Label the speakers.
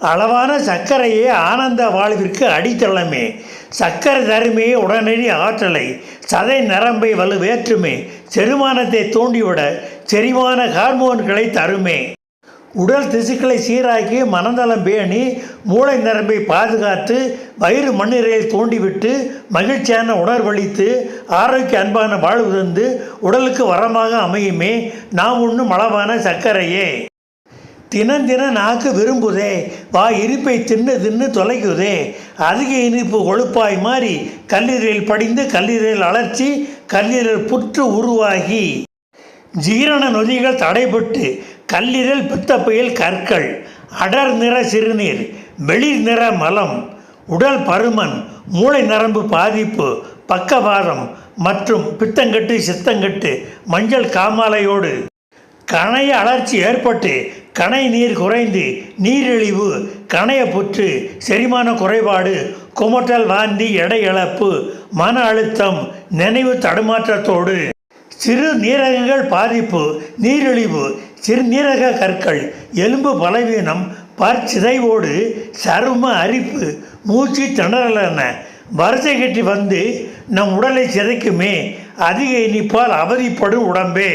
Speaker 1: அளவான சர்க்கரையே ஆனந்த வாழ்விற்கு அடித்தளமே. சர்க்கரை தருமே உடனடி ஆற்றலை. சதை நரம்பை வலுவேற்றுமே செரிமானத்தை தூண்டிவிட செரிமான ஹார்மோன்களை தருமே. உடல் திசுக்களை சீராக்கி மனநலம் பேணி மூளை நரம்பை பாதுகாத்து வயிறு மண்ணீரையில் தூண்டிவிட்டு மகிழ்ச்சியான உணர்வளித்து ஆரோக்கிய அன்பான வாழ்வு தந்து உடலுக்கு வரமாக அமையுமே. நாம் உண்ணும் அளவான சர்க்கரையே. தினம் தினம் நாக்கு விரும்புதே வா இருப்பை தின்னு தின்னு தொலைக்குதே. அதிக இனிப்பு கொழுப்பாய் மாறி கல்லீரலில் படிந்து கல்லீரல் அலர்ச்சி கல்லீரல் புற்று உருவாகி. ஜீரண நொதிகள் தடைபட்டு கல்லீரல் பித்தப்பையில் கற்கள் அடர் நிற சிறுநீர் வெளிர் நிற மலம் உடல் பருமன் மூளை நரம்பு பாதிப்பு பக்கவாதம் மற்றும் பித்தங்கட்டு சித்தங்கட்டு மஞ்சள் காமாலையோடு. கணைய அலர்ச்சி ஏற்பட்டு கணை நீர் குறைந்து நீரிழிவு கணைய புற்று செரிமான குறைபாடு குமட்டல் வாந்தி எடை இழப்பு மன அழுத்தம் நினைவு தடுமாற்றத்தோடு சிறு நீரகங்கள் பாதிப்பு நீரிழிவு சிறுநீரக கற்கள் எலும்பு பலவீனம் பற்சிதைவோடு சரும அரிப்பு மூச்சு திணறல் என வரிசை கட்டி வந்து நம் உடலை சிதைக்குமே அதிக இனிப்பால் அவதிப்படும் உடம்பே.